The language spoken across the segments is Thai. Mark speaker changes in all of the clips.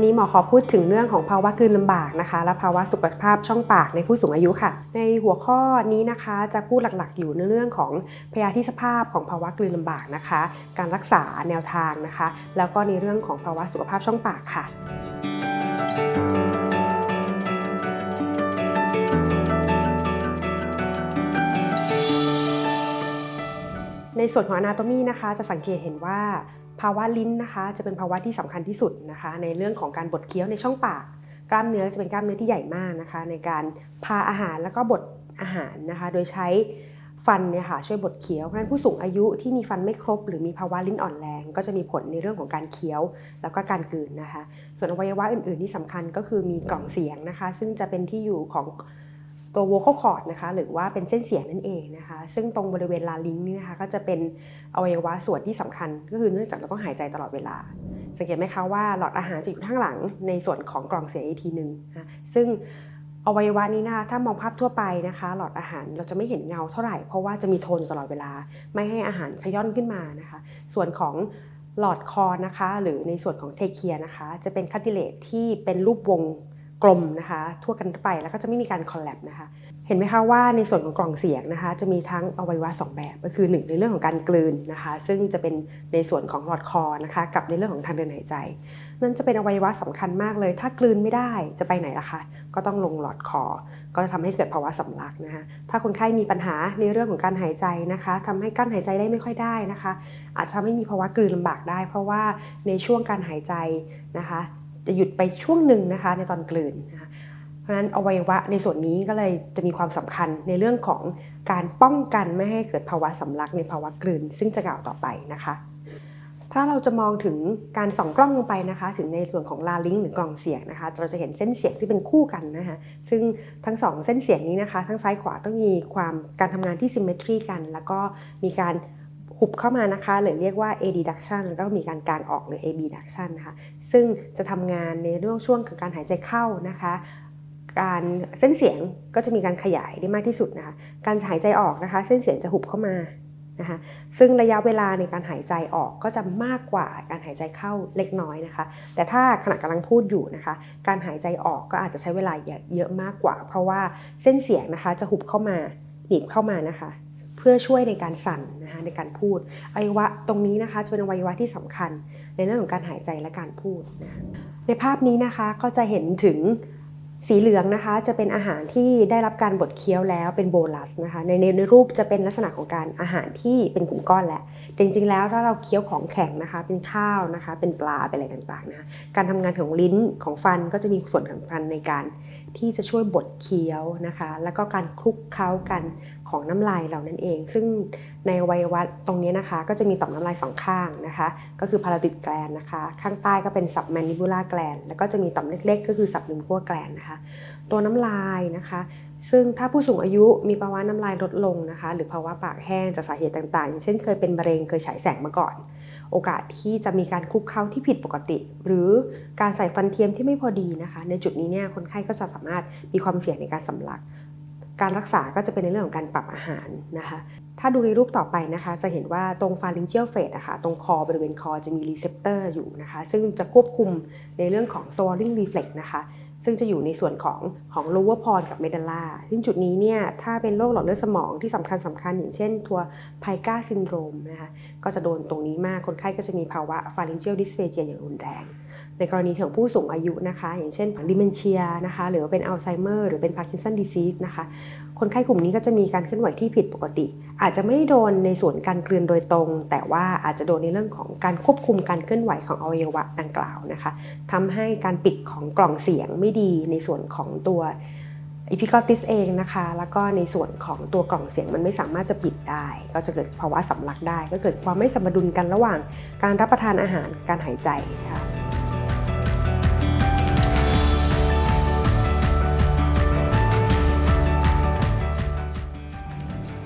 Speaker 1: วันนี้หมอขอพูดถึงเรื่องของภาวะกลืนลำบากนะคะ และภาวะสุขภาพช่องปากในผู้สูงอายุค่ะ ในหัวข้อนี้นะคะจะพูดหลักๆ อยู่ในเรื่องของพยาธิสภาพของภาวะกลืนลำบากนะคะ การรักษาแนวทางนะคะ แล้วก็ในเรื่องของภาวะสุขภาพช่องปากค่ะในส่วนของ anatomy นะคะจะสังเกตเห็นว่า ภาวะลิ้นนะคะ จะเป็นภาวะที่สำคัญที่สุดนะคะ ในเรื่องของการบดเคี้ยวในช่องปาก กล้ามเนื้อจะเป็นกล้ามเนื้อที่ใหญ่มากนะคะ ในการพาอาหารแล้วก็บดอาหารนะคะ โดยใช้ฟันเนี่ยค่ะช่วยบดเคี้ยวเพราะฉะนั้นผู้สูงอายุที่มีฟันไม่ครบ หรือมีภาวะลิ้นอ่อนแรง ก็จะมีผลในเรื่องของการเคี้ยว แล้วก็การกลืนนะคะ ส่วนอวัยวะอื่น ๆ ที่สำคัญก็คือมีกล่องเสียงนะคะ ซึ่งจะเป็นที่อยู่ของ ตัว vocal cord นะคะหรือว่าเป็นเส้นเสียงนั่นเองนะคะ ซึ่งตรงบริเวณลาลิงนี่นะคะก็จะเป็นอวัยวะส่วนที่สำคัญ ก็คือเนื่องจากเราต้องหายใจตลอดเวลา สังเกตไหมคะว่าหลอดอาหารจะอยู่ข้างหลังในส่วนของกล่องเสียงอีกทีหนึ่งนะซึ่งอวัยวะนี้นะคะถ้ามองภาพทั่วไปนะคะ หลอดอาหารเราจะไม่เห็นเงาเท่าไหร่เพราะว่าจะมีโทนอยู่ตลอดเวลา ไม่ให้อาหารขย้อนขึ้นมานะคะ ส่วนของหลอดคอนะคะ หรือในส่วนของเทเคียนะคะ จะเป็นคัตติเลตที่เป็นรูปวง กลมนะคะทั่วกันไปแล้วก็จะไม่มีการคอลแลบนะคะเห็นไหมคะว่าในส่วนของกล่องเสียงนะคะจะมีทั้งอวัยวะ 2 แบบก็คือ 1 ในเรื่องของการกลืนนะคะซึ่งจะเป็นในส่วนของหลอดคอนะคะกับในเรื่องของทางเดินหายใจ นั่นจะเป็นอวัยวะสำคัญมากเลย ถ้ากลืนไม่ได้จะไปไหนล่ะคะก็ต้องลงหลอดคอ ก็จะทำให้เกิดภาวะสำลักนะคะถ้าคนไข้มีปัญหาในเรื่องของการหายใจนะคะทำให้กั้นหายใจได้ไม่ค่อยได้นะคะ อาจจะทำให้มีภาวะกลืนลำบากได้ เพราะว่าในช่วงการหายใจนะคะ จะหยุดไปช่วงหนึ่งนะคะในตอนกลืนนะคะเพราะฉะนั้นอวัยวะในส่วนนี้ก็เลยจะมีความสำคัญในเรื่องของการป้องกันไม่ให้เกิดภาวะสำลักในภาวะกลืน ซึ่งจะกล่าวต่อไปนะคะ ถ้าเราจะมองถึงการส่องกล้องลงไปนะคะ ถึงในส่วนของลาลิงหรือกล่องเสียงนะคะ เราจะเห็นเส้นเสียงที่เป็นคู่กันนะคะ ซึ่งทั้งสองเส้นเสียงนี้นะคะ ทั้งซ้ายขวาต้องมีความการทำงานที่ symmetry กัน แล้วก็มีการ หุบเข้ามานะคะหรือเรียกว่า A deduction แล้วก็มีการกางออกหรือ AB duction นะคะซึ่งจะทำงานในเรื่องช่วงของการหายใจเข้านะคะการเส้นเสียงก็จะมีการขยายได้มากที่สุดนะคะการหายใจออกนะคะเส้นเสียงจะหุบเข้ามานะคะซึ่งระยะเวลาในการหายใจออกก็จะมากกว่าการหายใจเข้าเล็กน้อยนะคะ แต่ถ้าขณะกำลังพูดอยู่นะคะ การหายใจออกก็อาจจะใช้เวลาเยอะมากกว่า เพราะว่าเส้นเสียงนะคะจะหุบเข้ามาหนีบเข้ามานะคะ เพื่อช่วยในการสั่นนะคะในการพูดอวัยวะตรงนี้นะคะจะเป็นอวัยวะที่สำคัญ ในเรื่องของการหายใจและการพูดนะในภาพนี้นะคะก็จะเห็นถึงสีเหลืองนะคะจะเป็นอาหารที่ได้รับการบดเคี้ยวแล้วเป็นโบลัสนะคะในในรูปจะเป็นลักษณะของการอาหารที่เป็นกลุ่มก้อนแหละแต่จริง ๆ แล้วถ้าเราเคี้ยวของแข็งนะคะ เป็นข้าวนะคะ เป็นปลาเป็นอะไรต่างๆนะคะการทำงานของลิ้นของฟันก็จะมีส่วนสำคัญในการ ที่จะช่วยบดเคี้ยวนะคะ แล้วก็การคลุกเคล้ากันของน้ำลายเรานั่นเอง ซึ่งในวัยวะตรงนี้นะคะ ก็จะมีต่อมน้ำลายสองข้างนะคะ ก็คือพาราติดแกลนนะคะ ข้างใต้ก็เป็นสับแมนิบูลาแกลนแล้วก็จะมีต่อมเล็กๆ ก็คือสับลิมพัวแกลนนะคะ ตัวน้ำลายนะคะ ซึ่งถ้าผู้สูงอายุมีภาวะน้ำลายลดลงนะคะ หรือภาวะปากแห้งจากสาเหตุต่างๆ อย่างเช่นเคยเป็นมะเร็งเคยฉายแสงมาก่อน โอกาสที่จะมีการคลุกเคล้าที่ผิดปกติ หรือการใส่ฟันเทียมที่ไม่พอดีนะคะ ในจุดนี้เนี่ยคนไข้ก็จะสามารถมีความเสี่ยงในการสำลัก การรักษาก็จะเป็นในเรื่องของการปรับอาหารนะคะ ถ้าดูในรูปต่อไปนะคะ จะเห็นว่าตรง pharyngeal face อะคะตรงคอบริเวณคอจะมีรีเซพเตอร์อยู่นะคะ ซึ่งจะควบคุมในเรื่องของ swallowing reflex นะคะ ซึ่งจะอยู่ในส่วนของของ lower pon กับเมดาล่าซึ่งจุดนี้เนี่ยถ้าเป็นโรคหลอดเลือดสมองที่สำคัญสำคัญอย่างเช่นตัวไพกาซินโดรมนะคะก็จะโดนตรงนี้มากคนไข้ก็จะมีภาวะ pharyngeal dysphagia อย่างรุนแรงในกรณีของผู้สูงอายุนะคะ อย่างเช่นดิเมนเชียนะคะหรือว่าเป็นอัลไซเมอร์หรือเป็นพาร์กินสันดีซีสนะคะคนไข้กลุ่มนี้ก็จะมีการเคลื่อนไหวที่ผิดปกติ อาจจะไม่โดนในส่วนการกลืนโดยตรง แต่ว่าอาจจะโดนในเรื่องของการควบคุมการเคลื่อนไหวของอวัยวะดังกล่าวนะคะทำให้การปิดของกล่องเสียงไม่ดีในส่วนของตัวอีพิกอติสเองนะคะ แล้วก็ในส่วนของตัวกล่องเสียงมันไม่สามารถจะปิดได้ ก็จะเกิดภาวะสำลักได้ ก็เกิดความไม่สมดุลกันระหว่างการรับประทานอาหารการหายใจค่ะ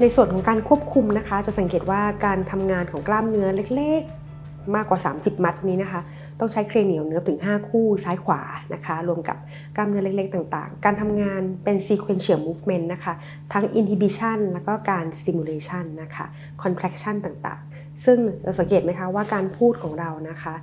Speaker 1: ในส่วนของการควบคุมนะคะ จะสังเกตว่าการทำงานของกล้ามเนื้อเล็กๆ มากกว่า 30 มัดนี้นะคะ ต้องใช้เครเนียลเนื้อถึง 5 คู่ซ้ายขวานะคะ รวมกับกล้ามเนื้อเล็กๆ ต่างๆ การทำงานเป็น sequential movement นะคะ ทั้ง inhibition แล้วก็การ stimulation นะคะ contraction ต่างๆ ซึ่งเราสังเกตไหมคะว่าการพูดของเรานะคะ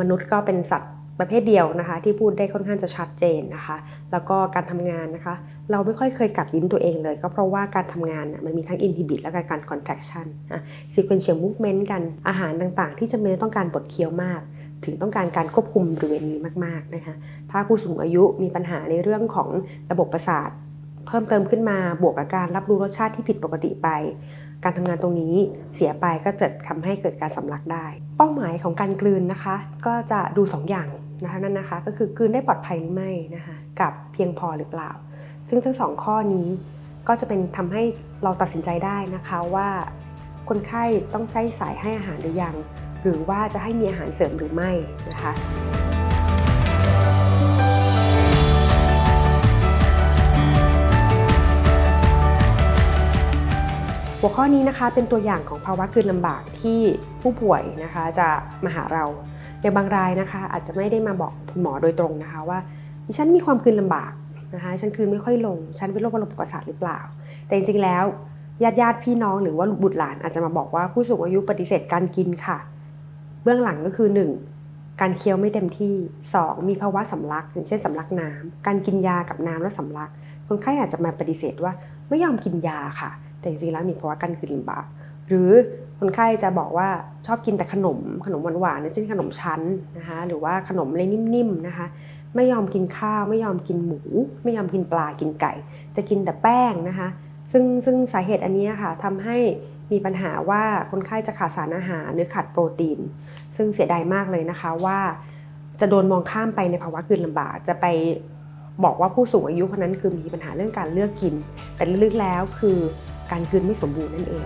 Speaker 1: มนุษย์ก็เป็นสัตว์ประเภทเดียวนะคะ ที่พูดได้ค่อนข้างจะชัดเจนนะคะ แล้วก็การทำงานนะคะ เราไม่ค่อยเคยกัดลิ้นตัวเองเลย ก็เพราะว่าการทำงานมันมีทั้ง inhibit และการ contraction อะ sequential movement กันอาหารต่างๆ ที่จำเป็นต้องการบดเคี้ยวมาก ถึงต้องการการควบคุมบริเวณนี้มากๆนะคะถ้าผู้สูงอายุมีปัญหาในเรื่องของระบบประสาท เพิ่มเติมขึ้นมาบวกกับการรับรู้รสชาติที่ผิดปกติไปการทำงานตรงนี้เสียไปก็จะทำให้เกิดการสำลักได้ เป้าหมายของการกลืนนะคะ ก็จะดู 2 อย่างนะคะนั่นนะคะ ก็คือกลืนได้ปลอดภัยหรือไม่นะคะ กับเพียงพอหรือเปล่า ซึ่งทั้งสองข้อนี้ก็จะเป็นทำให้เราตัดสินใจได้นะคะว่า คนไข้ต้องใช้สายให้อาหารหรือยัง หรือว่าจะให้มีอาหารเสริมหรือไม่นะคะหัวข้อนี้นะคะเป็นตัวอย่างของภาวะกลืนลำบากที่ผู้ป่วยนะคะจะมาหาเราในบางรายนะคะอาจจะไม่ได้มาบอกคุณหมอโดยตรงนะคะว่าดิฉันมีความกลืนลำบาก นะคะฉันกลืนไม่ค่อยลง ฉันเป็นโรคระบบประสาทหรือเปล่า แต่จริงๆแล้วญาติญาติๆพี่น้องหรือว่าบุตรหลานอาจจะมาบอกว่าผู้สูงอายุปฏิเสธการกินค่ะ เบื้องหลังก็คือ 1. การเคี้ยวไม่เต็มที่ 2. มีภาวะสำลัก อย่างเช่นสำลักน้ำการกินยากับน้ำแล้วสำลัก คนไข้อาจจะมาปฏิเสธว่าไม่ยอมกินยาค่ะ แต่จริงๆแล้วมีภาวะการกลืนลำบากหรือคนไข้จะบอกว่าชอบกินแต่ขนมขนมหวานๆเช่นขนมชั้นนะคะหรือว่าขนมอะไรนิ่มๆนะคะ ไม่ยอมกินข้าว ไม่ยอมกินหมู ไม่ยอมกินปลากินไก่ จะกินแต่แป้งนะคะ ซึ่งซึ่งสาเหตุอันนี้ค่ะทำให้มีปัญหาว่าคนไข้จะขาดสารอาหารหรือขาดโปรตีน ซึ่งเสียดายมากเลยนะคะว่า จะโดนมองข้ามไปในภาวะกลืนลำบากจะไปบอกว่าผู้สูงอายุคนนั้นคือมีปัญหาเรื่องการเลือกกิน แต่ลึกๆแล้วคือการกลืนไม่สมบูรณ์นั่นเอง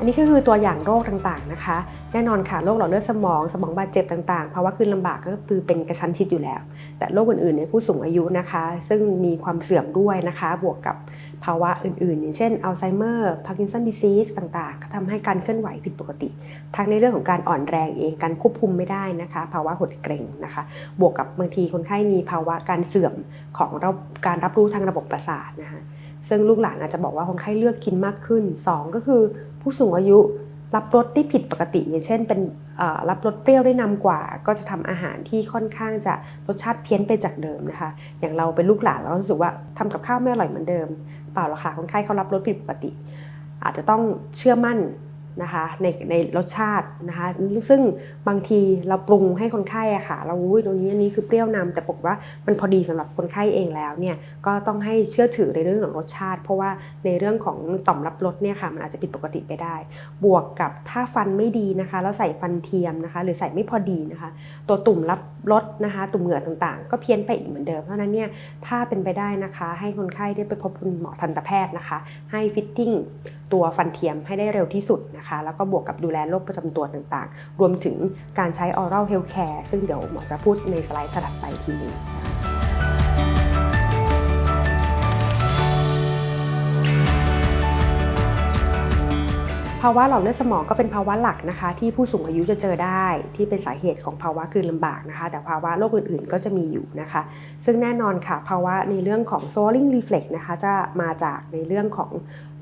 Speaker 1: อันนี้ก็คือตัวอย่างโรคต่างๆนะคะ แน่นอนค่ะโรคหลอดเลือดสมองสมองบาดเจ็บต่างๆภาวะกลืนลำบากก็คือเป็นกระชั้นชิดอยู่แล้ว แต่โรคอื่นๆในผู้สูงอายุนะคะ ซึ่งมีความเสื่อมด้วยนะคะ บวกกับภาวะอื่นๆ อย่างเช่นอัลไซเมอร์พาร์กินสันดิซีสต่างๆ ก็ทำให้การเคลื่อนไหวผิดปกติ ทั้งในเรื่องของการอ่อนแรงเองการควบคุมไม่ได้นะคะ ภาวะหดเกร็งนะคะ บวกกับบางทีคนไข้มีภาวะการเสื่อมของรการรับรู้ทางระบบประสาทนะคะซึ่งลูกหลานอาจจะบอกว่าคนไข้เลือกกินมากขึ้น 2 ก็คือ ผู้สูงอายุรับรสได้ผิดปกติ อย่างเช่น เป็นรับรสเปรี้ยวได้นำกว่า ก็จะทำอาหารที่ค่อนข้างจะรสชาติเพี้ยนไปจากเดิมนะคะ อย่างเราเป็นลูกหลานเรารู้สึกว่าทำกับข้าวไม่อร่อยเหมือนเดิม เปล่าหรอกค่ะคนไข้เขารับรสผิดปกติ อาจจะต้องเชื่อมั่น นะคะในในรสชาตินะคะซึ่งบางทีเราปรุงให้คนไข้อะค่ะ เราอุ้ยตรงนี้อันนี้คือเปรี้ยวนำแต่ปกว่ามันพอดีสำหรับคนไข้เองแล้วเนี่ยก็ต้องให้เชื่อถือในเรื่องของรสชาติ เพราะว่าในเรื่องของต่อมรับรสเนี่ยค่ะมันอาจจะผิดปกติไปได้ บวกกับถ้าฟันไม่ดีนะคะ แล้วใส่ฟันเทียมนะคะ หรือใส่ไม่พอดีนะคะ ตัวตุ่มรับลดนะคะตุ่มเหงื่อต่างๆ ก็เพี้ยนไปอีกเหมือนเดิม เพราะฉะนั้นเนี่ยถ้าเป็นไปได้นะคะให้คนไข้ได้ไปพบคุณหมอทันตแพทย์นะคะ ให้ฟิตติ้งตัวฟันเทียมให้ได้เร็วที่สุดนะคะ แล้วก็บวกกับดูแลโรคประจำตัวต่างๆ รวมถึงการใช้ออร่าเฮลท์แคร์ซึ่งเดี๋ยวหมอจะพูดในสไลด์ถัดไปทีหนึง ภาวะหลอดเลือดสมองก็เป็นภาวะหลักนะคะ ที่ผู้สูงอายุจะเจอได้ ที่เป็นสาเหตุของภาวะกลืนลำบากนะคะ แต่ภาวะโรคอื่นๆก็จะมีอยู่นะคะ ซึ่งแน่นอนค่ะ ภาวะในเรื่องของ swallowing reflex นะคะจะมาจากในเรื่องของ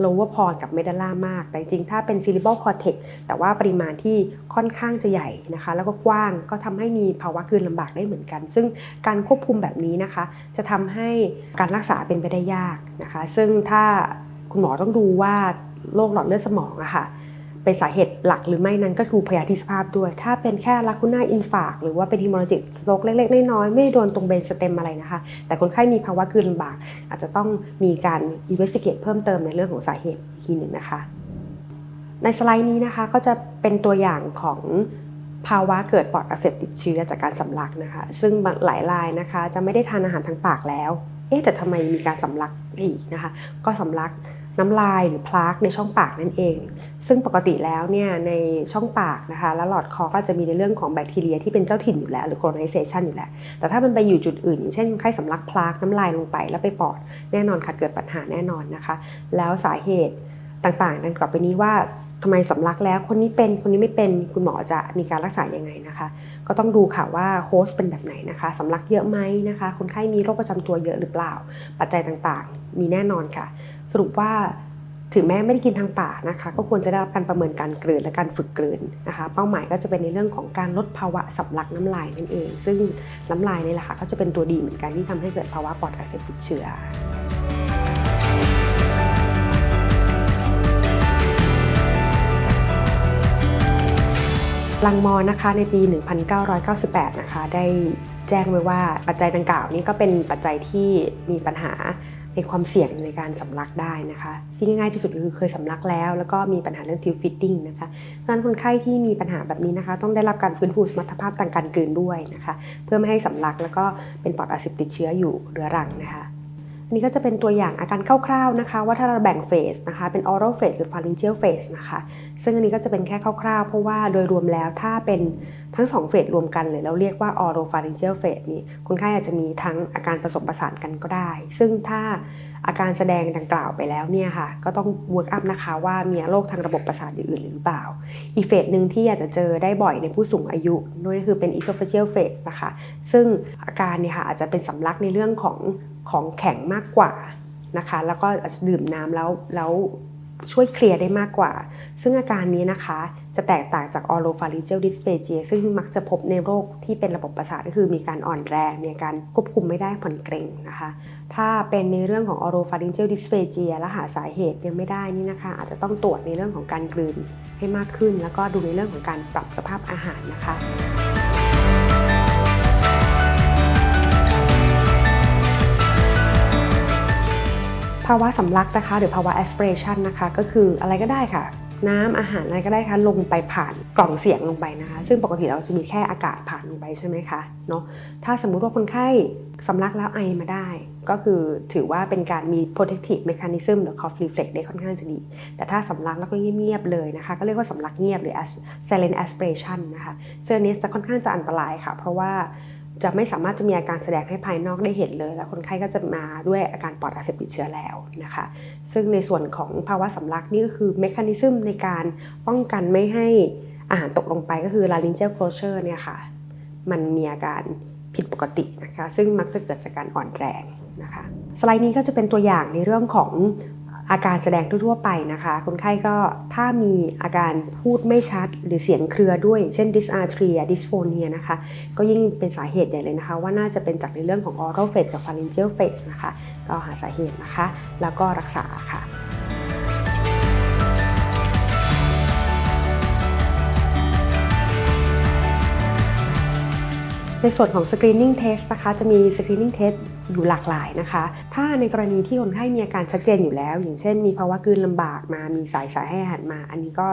Speaker 1: lower pon กับ medulla มาก แต่จริงๆถ้าเป็น cerebral cortex แต่ว่าปริมาณที่ค่อนข้างจะใหญ่นะคะ แล้วก็กว้างก็ทำให้มีภาวะกลืนลำบากได้เหมือนกัน ซึ่งการควบคุมแบบนี้นะคะ จะทำให้การรักษาเป็นไปได้ยากนะคะ ซึ่งถ้าคุณหมอต้องดูว่า โรคหลอดเลือดสมองอะค่ะเป็นสาเหตุหลักหรือไม่นั้นก็คือพยาธิสภาพด้วย ถ้าเป็นแค่ลักคูน่าอินฟาก หรือว่าเป็นฮิมอลจิกโรกเล็กๆ น้อยๆ ไม่โดนตรงเบนสเต็มอะไรนะคะ แต่คนไข้มีภาวะกลืนลำบาก อาจจะต้องมีการอินเวสติเกตเพิ่มเติมในเรื่องของสาเหตุอีกทีหนึ่งนะคะ ในสไลด์นี้นะคะก็จะเป็นตัวอย่างของภาวะเกิดปอดอักเสบติดเชื้อจากการสำลักนะคะ ซึ่งหลายรายนะคะ จะไม่ได้ทานอาหารทางปากแล้ว เอ๊ะแต่ทำไมมีการสำลักอีกนะคะ ก็สำลัก น้ำลายหรือพลากในช่องปากนั่นเอง ซึ่งปกติแล้วเนี่ยในช่องปากนะคะและหลอดคอก็จะมีในเรื่องของแบคทีเรียที่เป็นเจ้าถิ่นอยู่แล้วหรือ colonization อยู่แล้ว แต่ถ้ามันไปอยู่จุดอื่น อย่างเช่นไข้สำลักพลากน้ำลายลงไปแล้วไปปอดแน่นอนค่ะเกิดปัญหาแน่นอนนะคะ แล้วสาเหตุต่างๆ ดังกลับไปนี้ว่าทำไมสำลักแล้วคนนี้เป็นคนนี้ไม่เป็นคุณหมอจะมีการรักษายังไงนะคะ ก็ต้องดูค่ะว่าโฮสต์เป็นแบบไหนนะคะสำลักเยอะไหมนะคะ คนไข้มีโรคประจำตัวเยอะหรือเปล่า ปัจจัยต่างๆ มีแน่นอนค่ะ สรุปว่าถึงแม้ไม่ได้กินทางปากนะคะ ก็ควรจะได้รับการประเมินการกลืนและการฝึกกลืนนะคะ เป้าหมายก็จะเป็นในเรื่องของการลดภาวะสำลักน้ำลายนั่นเอง ซึ่งน้ำลายนี่แหละค่ะก็จะเป็นตัวดีเหมือนกันที่ทำให้เกิดภาวะปอดอักเสบติดเชื้อลังมอนะคะในปี 1998 นะคะได้แจ้งไว้ว่าปัจจัยดังกล่าวนี้ก็เป็นปัจจัยที่มีปัญหา ในความเสี่ยงในการสำลักได้นะคะ ที่ง่ายที่สุดคือเคยสำลักแล้ว แล้วก็มีปัญหาเรื่องทิวฟิตติ้งนะคะดังนั้นคนไข้ที่มีปัญหาแบบนี้นะคะ ต้องได้รับการฟื้นฟูสมรรถภาพทางการกลืนด้วยนะคะ เพื่อไม่ให้สำลักแล้วก็เป็นปอดอักเสบติดเชื้ออยู่เรื้อรังนะคะ อันนี้ก็จะเป็นตัวอย่างอาการคร่าวๆนะคะ ว่าถ้าเราแบ่งเฟสนะคะเป็น oral phase หรือ pharyngeal phase นะคะ ซึ่งอันนี้ก็จะเป็นแค่คร่าวๆ เพราะว่าโดยรวมแล้วถ้าเป็นทั้ง2เฟสรวมกันเลยเราเรียกว่า oral pharyngeal phase นี่คนไข้อาจจะมีทั้งอาการผสมประสานกันก็ได้ ซึ่งถ้า อาการแสดงดังกล่าวไปแล้วเนี่ยค่ะก็ต้อง work up นะคะว่ามีโรคทางระบบประสาทอยู่อื่นหรือเปล่า อีเฟสหนึ่งที่อาจจะเจอได้บ่อยในผู้สูงอายุนั่นก็คือเป็น esophageal phase นะคะ ซึ่งอาการเนี่ยค่ะอาจจะเป็นสำลักในเรื่องของของแข็งมากกว่านะคะ แล้วก็อาจจะดื่มน้ำแล้วแล้ว ช่วยเคลียร์ได้มากกว่า ซึ่งอาการนี้นะคะ จะแตกต่างจาก oropharyngeal dysphagia ซึ่งมักจะพบในโรคที่เป็นระบบประสาทก็คือมีการอ่อนแรง มีการควบคุมไม่ได้ผ่อนเกร็งนะคะ ถ้าเป็นในเรื่องของ oropharyngeal dysphagia และหาสาเหตุยังไม่ได้นี่นะคะ อาจจะต้องตรวจในเรื่องของการกลืนให้มากขึ้น แล้วก็ดูในเรื่องของการปรับสภาพอาหารนะคะ ภาวะสำลักนะคะ หรือภาวะ aspiration นะคะ ก็คืออะไรก็ได้ค่ะ น้ำอาหารอะไรก็ได้ค่ะลงไปผ่านกล่องเสียงลงไปนะคะ ซึ่งปกติเราจะมีแค่อากาศผ่านลงไปใช่ไหมคะเนาะถ้าสมมุติว่าคนไข้สำลักแล้วไอมาได้ ก็คือถือว่าเป็นการมี protective mechanism หรือ cough reflex ได้ค่อนข้างจะดี แต่ถ้าสำลักแล้วก็เงียบๆเลยนะคะ ก็เรียกว่าสำลักเงียบหรือ silent aspiration นะคะซึ่งอันนี้จะค่อนข้างจะอันตรายค่ะ เพราะว่า จะไม่สามารถจะมีอาการแสดงให้ภายนอกได้เห็นเลย แล้วคนไข้ก็จะมาด้วยอาการปอดอักเสบติดเชื้อแล้วนะคะ ซึ่งในส่วนของภาวะสำลักนี่ก็คือเมคานิซึมในการป้องกันไม่ให้อาหารตกลงไปก็คือ laryngeal closure เนี่ยค่ะ มันมีอาการผิดปกตินะคะ ซึ่งมักจะเกิดจากการอ่อนแรงนะคะ สไลด์นี้ก็จะเป็นตัวอย่างในเรื่องของ อาการแสดงทั่วๆไปนะคะ คนไข้ก็ถ้ามีอาการพูดไม่ชัดหรือเสียงเครือด้วยเช่น dysarthria dysphonia นะคะ ก็ยิ่งเป็นสาเหตุใหญ่เลยนะคะ ว่าน่าจะเป็นจากในเรื่องของ oral phase กับ pharyngeal phase นะคะ ก็หาสาเหตุนะคะ แล้วก็รักษาค่ะในส่วนของ screening test นะคะ จะมี screening test อยู่หลากหลายนะคะ ถ้าในกรณีที่คนไข้มีอาการชัดเจนอยู่แล้ว อย่างเช่น มีภาวะกลืนลำบากมา มีสายสายให้อาหารมา อันนี้ก็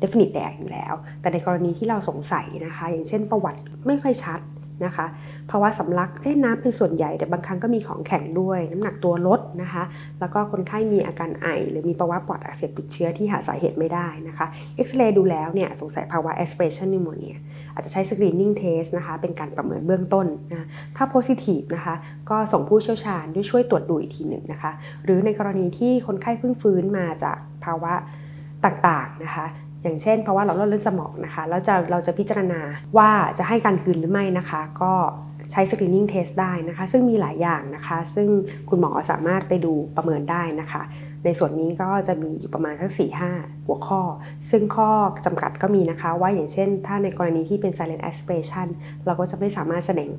Speaker 1: definite แดกอยู่แล้ว แต่ในกรณีที่เราสงสัยนะคะ อย่างเช่นประวัติไม่ค่อยชัด นะคะภาวะสำลักเอ้น้ำเป็นส่วนใหญ่ แต่บางครั้งก็มีของแข็งด้วย น้ำหนักตัวลดนะคะ แล้วก็คนไข้มีอาการไอ หรือมีภาวะปอดอักเสบติดเชื้อที่หาสาเหตุไม่ได้นะคะเอ็กซเรย์ดูแล้วเนี่ยสงสัยภาวะ aspiration pneumonia อาจจะใช้ screening test นะคะเป็นการประเมินเบื้องต้นนะถ้า positive นะคะก็ส่งผู้เชี่ยวชาญด้วยช่วยตรวจดูอีกทีหนึ่งนะคะ หรือในกรณีที่คนไข้เพิ่งฟื้นมาจากภาวะต่างๆนะคะ อย่างเช่นภาวะหลอดเลือดสมองนะคะแล้วจะเราจะพิจารณาว่าจะให้การคืนหรือไม่นะคะ ก็ใช้ screening test ได้นะคะ ซึ่งมีหลายอย่างนะคะ ซึ่งคุณหมอสามารถไปดูประเมินได้นะคะ ในส่วนนี้ก็จะมีอยู่ประมาณทั้ง4 5 หัวข้อ ซึ่งข้อจำกัดก็มีนะคะ ว่าอย่างเช่น ถ้าในกรณีที่เป็น silent aspiration เราก็จะไม่สามารถแสดง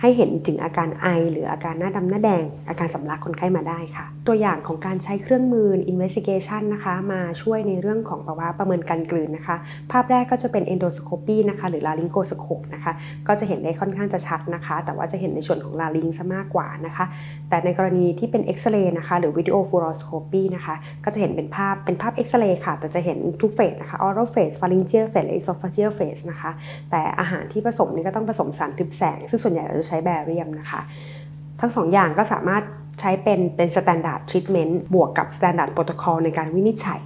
Speaker 1: ให้เห็นถึงอาการไอ หรืออาการหน้าดำหน้าแดง อาการสำลักคนไข้มาได้ค่ะ ตัวอย่างของการใช้เครื่องมือ investigation นะคะ มาช่วยในเรื่องของภาวะประเมินการกลืนนะคะ ภาพแรกก็จะเป็น endoscopy นะคะหรือ laryngoscope นะคะ ก็จะเห็นได้ค่อนข้างจะชัดนะคะ แต่ว่าจะเห็นในส่วนของ larynx ซะมากกว่านะคะ แต่ในกรณีที่เป็นเอ็กซเรย์นะคะ หรือ video fluoroscopy นะคะ ก็จะเห็นเป็นภาพเป็นภาพเอ็กซเรย์ค่ะ แต่จะเห็นทุกเฟสนะคะ oral phase pharyngeal phase และ esophageal phase นะคะ แต่อาหารที่ผสมนี่ก็ต้องผสมสารทึบแสง ซึ่งส่วนใหญ่เราจะใช้แบเรียมนะคะ ทั้งสองอย่างก็สามารถใช้เป็นเป็น standard treatment บวกกับ standard protocol ในการวินิจฉัย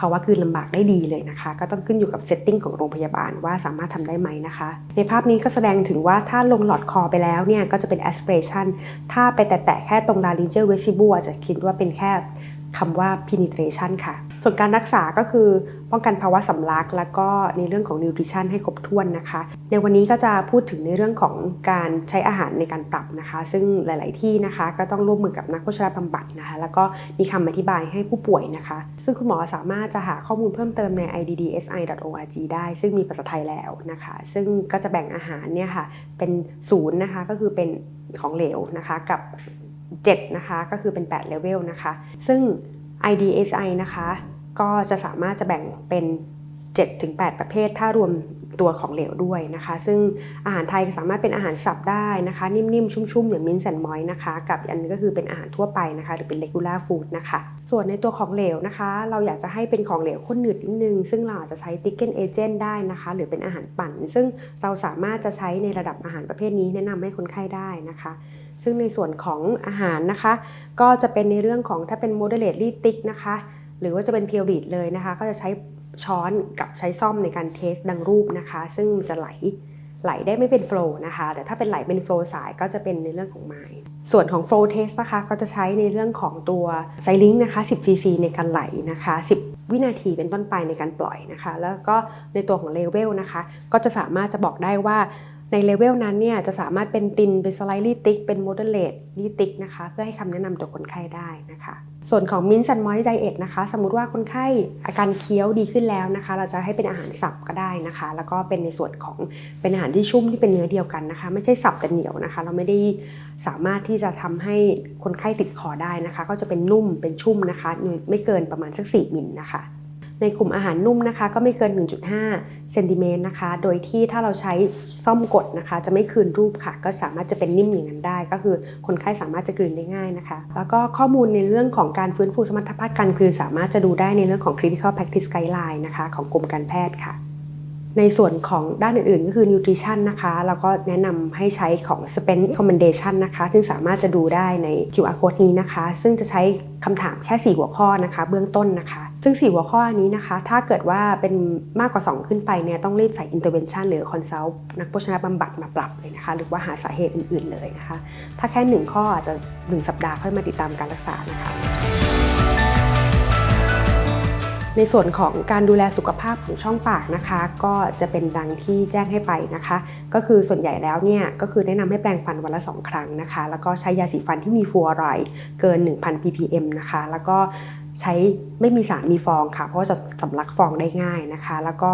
Speaker 1: ภาวะคืนลำบากได้ดีเลยนะคะ ก็ต้องขึ้นอยู่กับเซตติ้งของโรงพยาบาลว่าสามารถทำได้ไหมนะคะ ในภาพนี้ก็แสดงถึงว่าถ้าลงหลอดคอไปแล้วเนี่ย ก็จะเป็น aspiration ถ้าไปแตะแค่ตรง laryngeal vestibule อาจจะคิดว่าเป็นแค่ คำว่า penetration ค่ะ ส่วนการรักษาก็คือป้องกันภาวะสำลัก แล้วก็ในเรื่องของนิวทริชั่นให้ครบถ้วนนะคะ ในวันนี้ก็จะพูดถึงในเรื่องของการใช้อาหารในการปรับนะคะ ซึ่งหลาย ๆ ที่นะคะก็ต้องร่วมมือกับนักโภชนาบำบัดนะคะ แล้วก็มีคำอธิบายให้ผู้ป่วยนะคะ ซึ่งคุณหมอสามารถจะหาข้อมูลเพิ่มเติมใน iddsi.org ได้ ซึ่งมีภาษาไทยแล้วนะคะ ซึ่งก็จะแบ่งอาหารเนี่ยค่ะเป็นศูนย์นะคะก็คือเป็นของเหลวนะคะกับ 7 นะคะ ก็คือเป็น8เลเวลนะคะ ซึ่ง IDSI นะคะ ก็จะสามารถจะแบ่งเป็น 7-8 ประเภท ถ้ารวมตัวของเหลวด้วยนะคะ ซึ่งอาหารไทยสามารถเป็นอาหารสับได้นะคะ นิ่มๆ ชุ่มๆ อย่างมิ้นแซนมอยนะคะ กับอันนี้ก็คือเป็นอาหารทั่วไปนะคะ หรือเป็น regular food นะคะ ส่วนในตัวของเหลวนะคะ เราอยากจะให้เป็นของเหลวข้นหนืดนิดนึง ซึ่งเราอาจจะใช้ Thicken Agent ได้นะคะ หรือเป็นอาหารปั่น ซึ่งเราสามารถจะใช้ในระดับอาหารประเภทนี้แนะนำให้คนไข้ได้นะคะซึ่งในส่วนของอาหารนะคะ ก็จะเป็นในเรื่องของถ้าเป็น moderately thick นะคะ หรือว่าจะเป็นเพียวรีดเลยนะคะ ก็จะใช้ ช้อนกับใช้ซ่อมในการเทสดังรูปนะคะ ซึ่งมันจะไหลไหลได้ไม่เป็นโฟล์นะคะ แต่ถ้าเป็นไหลเป็นโฟล์สายก็จะเป็นในเรื่องของไม้ ส่วนของโฟล์เทสนะคะ ก็จะใช้ในเรื่องของตัวไซลิงนะคะ 10 cc ในการไหลนะคะ 10 วินาทีเป็นต้นไปในการปล่อยนะคะ แล้วก็ในตัวของเลเวลนะคะ ก็จะสามารถจะบอกได้ว่า ในเลเวลนั้นเนี่ยจะสามารถเป็นตินเป็นสไลด์ลี่ติกเป็นโมเดเลตลี่ติกนะคะเพื่อให้คำแนะนำต่อคนไข้ได้นะคะ ส่วนของมินซันมอยไดเอทนะคะสมมติว่าคนไข้อาการเคี้ยวดีขึ้นแล้วนะคะ เราจะให้เป็นอาหารสับก็ได้นะคะ แล้วก็เป็นในส่วนของเป็นอาหารที่ชุ่มที่เป็นเนื้อเดียวกันนะคะ ไม่ใช่สับแต่เหนียวนะคะ เราไม่ได้สามารถที่จะทำให้คนไข้ติดคอได้นะคะ ก็จะเป็นนุ่มเป็นชุ่มนะคะ ไม่เกินประมาณสัก4มิลนะคะ ในกลุ่มอาหารนุ่มนะคะ ก็ไม่เกิน 1.5เซนติเมตรนะคะ โดยที่ถ้าเราใช้ซ่อมกดนะคะ จะไม่คืนรูปค่ะ ก็สามารถจะเป็นนิ่มอย่างนั้นได้ ก็คือคนไข้สามารถจะกลืนได้ง่ายนะคะ แล้วก็ข้อมูลในเรื่องของการฟื้นฟูสมรรถภาพการกลืนสามารถจะดูได้ในเรื่องของ critical practice guideline นะคะของกรมการแพทย์ค่ะในส่วนของด้านอื่นๆ ก็คือ nutrition นะคะ แล้วก็แนะนำให้ใช้ของ spend recommendation นะคะ ซึ่งสามารถจะดูได้ใน QR code นี้นะคะ ซึ่งจะใช้คำถามแค่ 4 หัวข้อนะคะ เบื้องต้นนะคะ ซึ่ง 4 หัวข้อนี้นะคะ ถ้าเกิดว่าเป็นมากกว่า 2 ขึ้นไปเนี่ยต้องรีบใส่ intervention หรือ consult นักโภชนาบำบัดมาปรับเลยนะคะ หรือว่าหาสาเหตุอื่น ๆเลยนะคะ ถ้าแค่ 1 ข้ออาจจะ 1 สัปดาห์ค่อยมาติดตามการรักษานะคะ ในส่วนของการดูแลสุขภาพของช่องปากนะคะ ก็จะเป็นดังที่แจ้งให้ไปนะคะ ก็คือส่วนใหญ่แล้วเนี่ยก็คือแนะนำให้แปรงฟันวันละ 2 ครั้งนะคะ แล้วก็ใช้ยาสีฟันที่มีฟลูออไรด์เกิน 1,000 ppm นะคะ แล้วก็ ใช้ไม่มีสารมีฟองค่ะ เพราะจะสำลักฟองได้ง่ายนะคะ แล้วก็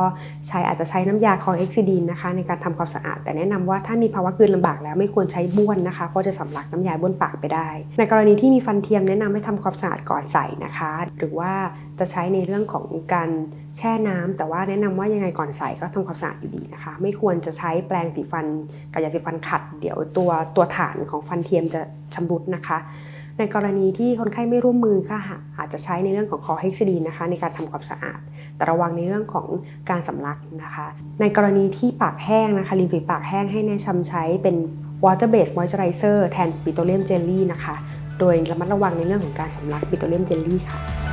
Speaker 1: ใช้อาจจะใช้น้ำยาคลอเอ็กซิดีนนะคะ ในการทำความสะอาด แต่แนะนำว่าถ้ามีภาวะกลืนลำบากแล้วไม่ควรใช้บ้วนนะคะ เพราะจะสำลักน้ำยาบ้วนปากไปได้ ในกรณีที่มีฟันเทียมแนะนำให้ทำความสะอาดก่อนใส่นะคะ หรือว่าจะใช้ในเรื่องของการแช่น้ำแต่ว่าแนะนำว่ายังไงก่อนใส่ก็ทำความสะอาดอยู่ดีนะคะ ไม่ควรจะใช้แปรงสีฟันกับยาสีฟันขัด เดี๋ยวตัวตัวฐานของฟันเทียมจะชำรุดนะคะ ในกรณีที่คนไข้ไม่ร่วมมือค่ะอาจจะใช้ในเรื่องของคอเฮกซิดีนนะคะ ในการทำความสะอาด แต่ระวังในเรื่องของการสำลักนะคะ ในกรณีที่ปากแห้งนะคะริมฝีปากแห้งให้แนะนำใช้เป็น water based moisturizer แทนปิโตรเลียมเจลลี่นะคะ โดยระมัดระวังในเรื่องของการสำลักปิโตรเลียมเจลลี่ค่ะ